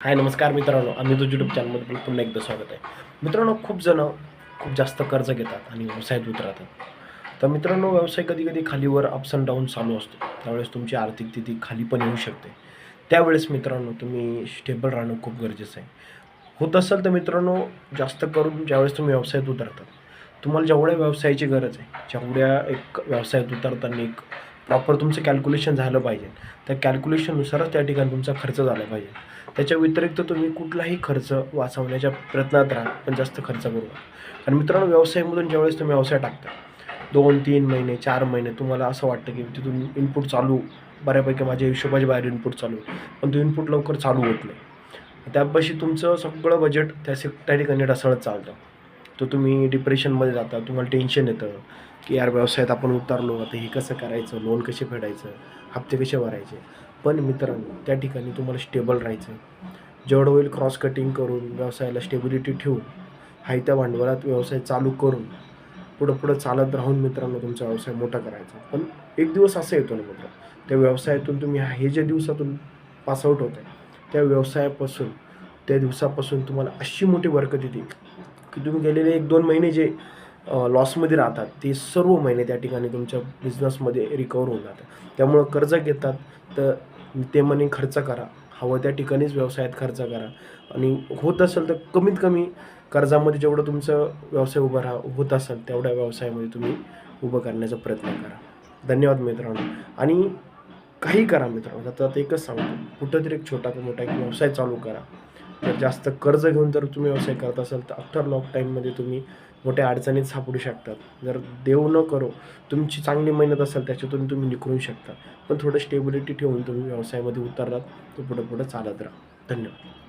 हाय नमस्कार मित्रांनो. आम्ही तो यूट्यूब चॅनलमध्ये पुन्हा एकदा स्वागत आहे. मित्रांनो खूप जण खूप जास्त कर्ज घेतात आणि व्यवसायात उतरतात तर मित्रांनो व्यवसाय कधी कधी खालीवर अप्स अँड डाऊन चालू असतो. त्यावेळेस तुमची आर्थिक स्थिती खाली पण येऊ शकते. त्यावेळेस मित्रांनो तुम्ही स्टेबल राहणं खूप गरजेचं आहे. होत असेल तर मित्रांनो जास्त करून ज्यावेळेस तुम्ही व्यवसायात उतरतात तुम्हाला जेवढ्या व्यवसायाची गरज आहे जेवढ्या एक व्यवसायात उतरताना एक प्रॉपर तुमचं कॅल्क्युलेशन झालं पाहिजे. त्या कॅल्क्युलेशननुसारच त्या ठिकाणी तुमचा खर्च झाला पाहिजे. त्याच्या व्यतिरिक्त तुम्ही कुठलाही खर्च वाचवण्याच्या प्रयत्नात राहा पण जास्त खर्च करू नका. कारण मित्रांनो व्यवसायामधून ज्यावेळेस तुम्ही व्यवसाय टाकता दोन तीन महिने चार महिने तुम्हाला असं वाटतं की तिथून इनपुट चालू बऱ्यापैकी माझ्या हिशोबाच्या बाहेर इनपुट चालू पण तो इनपुट लवकर चालू होत नाही. त्यापाशी तुमचं सगळं बजेट त्या से- त्या ठिकाणी ढसळत चालतं. तर तुम्ही डिप्रेशनमध्ये जाता तुम्हाला टेन्शन येतं. की यार व्यवसायात आपण उतरलो आता हे कसं करायचं लोन कसे फेडायचं हप्ते कसे भरायचे? पण मित्रांनो त्या ठिकाणी तुम्हाला स्टेबल राहायचं आहे जेवढं होईल क्रॉस कटिंग करून व्यवसायाला स्टेबिलिटी ठेवून हायत्या भांडवलात व्यवसाय चालू करून पुढं पुढं चालत राहून मित्रांनो तुमचा व्यवसाय मोठा करायचा. पण एक दिवस असं येतो ना मित्र त्या व्यवसायातून तुम्ही हे जे दिवसातून पासआउट होत आहे त्या व्यवसायापासून त्या दिवसापासून तुम्हाला अशी मोठी बरकत येते की तुम्ही गेलेले एक दोन महिने जे लॉसमध्ये राहतात. ते सर्व महिने त्या ठिकाणी तुमच्या बिझनेसमध्ये रिकवर होऊन जातात. त्यामुळं कर्ज घेतात तर ते मनी खर्च करा. हवं त्या ठिकाणीच व्यवसायात खर्च करा. आणि होत असेल तर कमीत कमी कर्जामध्ये जेवढं तुमचं व्यवसाय उभं राहा होत असेल तेवढ्या व्यवसायामध्ये तुम्ही उभं करण्याचा प्रयत्न करा. धन्यवाद मित्रांनो. आणि काही करा मित्रांनो. आता एकच सांगतो. कुठंतरी एक छोटा मोठा एक व्यवसाय चालू करा. तर जास्त कर्ज घेऊन जर तुम्ही व्यवसाय करत असाल तर आफ्टर लॉक टाईममध्ये तुम्ही मोठ्या अडचणीत सापडू शकतात. जर देव न करो तुमची चांगली मेहनत असेल त्याच्यातून तुम्ही निकळू शकता. पण थोडं स्टेबिलिटी ठेवून तुम्ही व्यवसायामध्ये उतरलात तर पुढं पुढं चालत राहा. धन्यवाद.